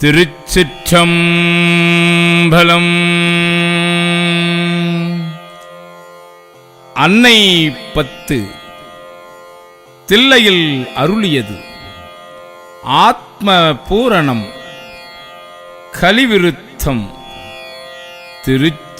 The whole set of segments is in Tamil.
திருச்சிற்றம்பலம். அன்னை பத்து தில்லையில் அருளியது. ஆத்ம பூரணம் கலிவிருத்தம் திருச்சிற்றம்பலம்.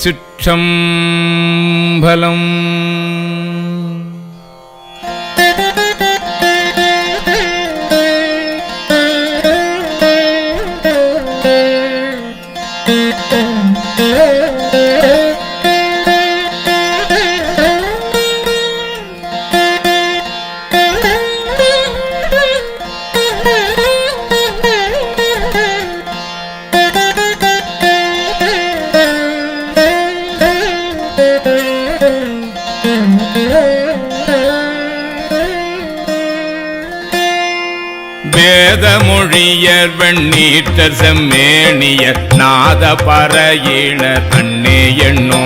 வேத மொழியர் வெண்ணீட்டர் செம்மேனியர். நாத பறையினர் அன்னே எண்ணோ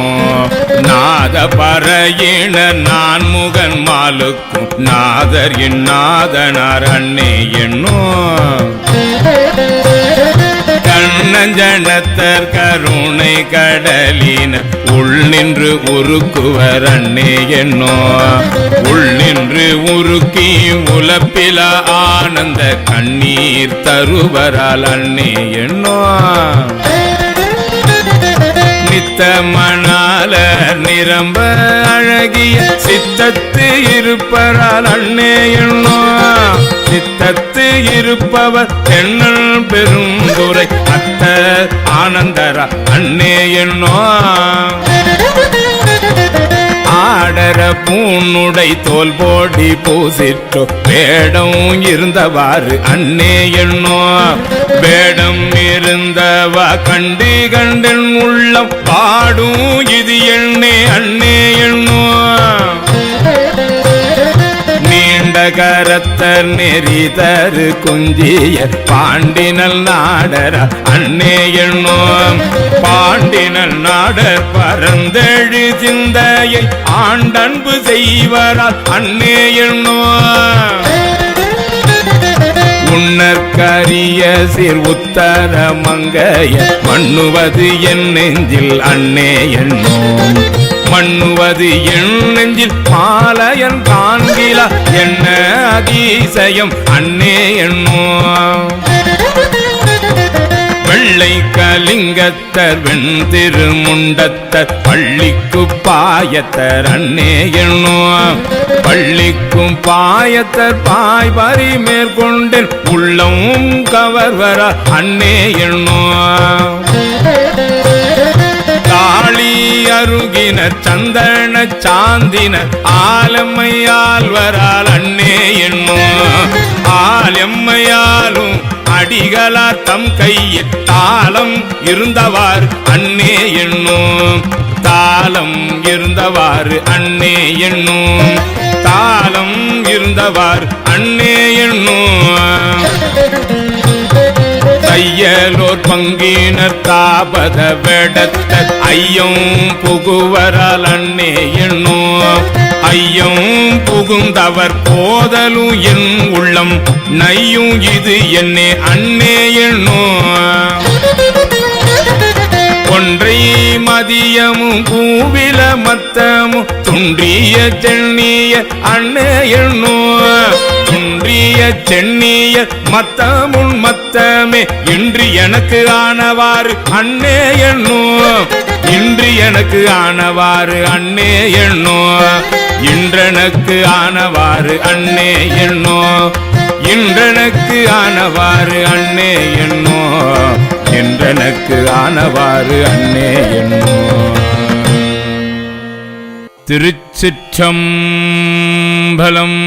நாத பறையினர் நான் முகன் மாலுக்கும். நாதர் இந்நாதனார் அண்ணே எண்ணோ கண்ணஞ்சனத்தர் கருணை கடலின உள் நின்று உருக்குவர் அண்ணே என்னோ. உள் நின்று உருக்கி உலப்பில ஆனந்த கண்ணீர் தருவரால் அண்ணே என்னோ. நித்த மணால நிரம்ப அழகிய சித்தத்து இருப்பரால் அண்ணே இருப்பவர் எண்ணல் பெருந்துரை. அத்த ஆனந்தரா அண்ணே என்னோ ஆடர பூனுடை தோல் போடி பூசிற்றோ. வேடம் இருந்தவாறு அண்ணே என்னோ வேடம் இருந்தவா கண்டி கண்டன் உள்ளம் பாடும் இது எண்ணே நீண்ட கரத்தர் நெறி தரு குஞ்சிய பாண்டினல் நாடர அன்னே எண்ணோம். பாண்டினல் நாடர் பரந்தெழு சிந்தையை ஆண்டன்பு செய்வரால் அன்னே எண்ணோம். உன்னற்கரிய சிறு உத்தர மங்கைய மண்ணுவது என் நெஞ்சில் அண்ணே எண்ணோம். பண்ணுவது என் நெஞ்சில் மாலையன் காண்கிலா. என்ன அதிசயம் அன்னே என்னோ வெள்ளை கலிங்கத்தர் வெண் திருமுண்டத்தர் பள்ளிக்கு பாயத்தர் அன்னே எண்ணோ பள்ளிக்கும் பாயத்தர் பாய் பறி மேற்கொண்டேன் உள்ளம் கவர்வரா அன்னே எண்ணோ தாளி அருகினர் சந்தன சாந்தினர் ஆலம்மையால்வரால் அண்ணே என்னும். ஆலம்மையாலும் அடிகளா தம் கையில் தாளம் இருந்தவாறு அண்ணே என்னும். தாளம் இருந்தவாறு அண்ணே என்னும். தாளம் இருந்தவாறு அண்ணே என்னும். தையலோர் பங்கினர் தாபத வெடத்த ஐயம் புகுவரால் அண்ணே எண்ணோ ஐயம் புகுந்தவர் போதலும் என் உள்ளம் நையும் இது என்னே அண்ணே எண்ணோ ஒன்றை மதியமும் பூவில மத்தமும் துன்றிய சென்னிய அண்ணே எண்ணோ ஒன்றிய சென்னிய மத்தமுன் மத்தமே. இன்று எனக்கு ஆனவாறு அண்ணே எண்ணோ இன்று எனக்கு ஆனவாறு அண்ணே எண்ணோ இன்றெனக்கு ஆனவாறு அண்ணே எண்ணோ இன்றெனக்கு ஆனவாறு அண்ணே எண்ணோ என்றெனக்கு ஆனவாறு அண்ணே எண்ணோ திருச்சிற்றம்பலம்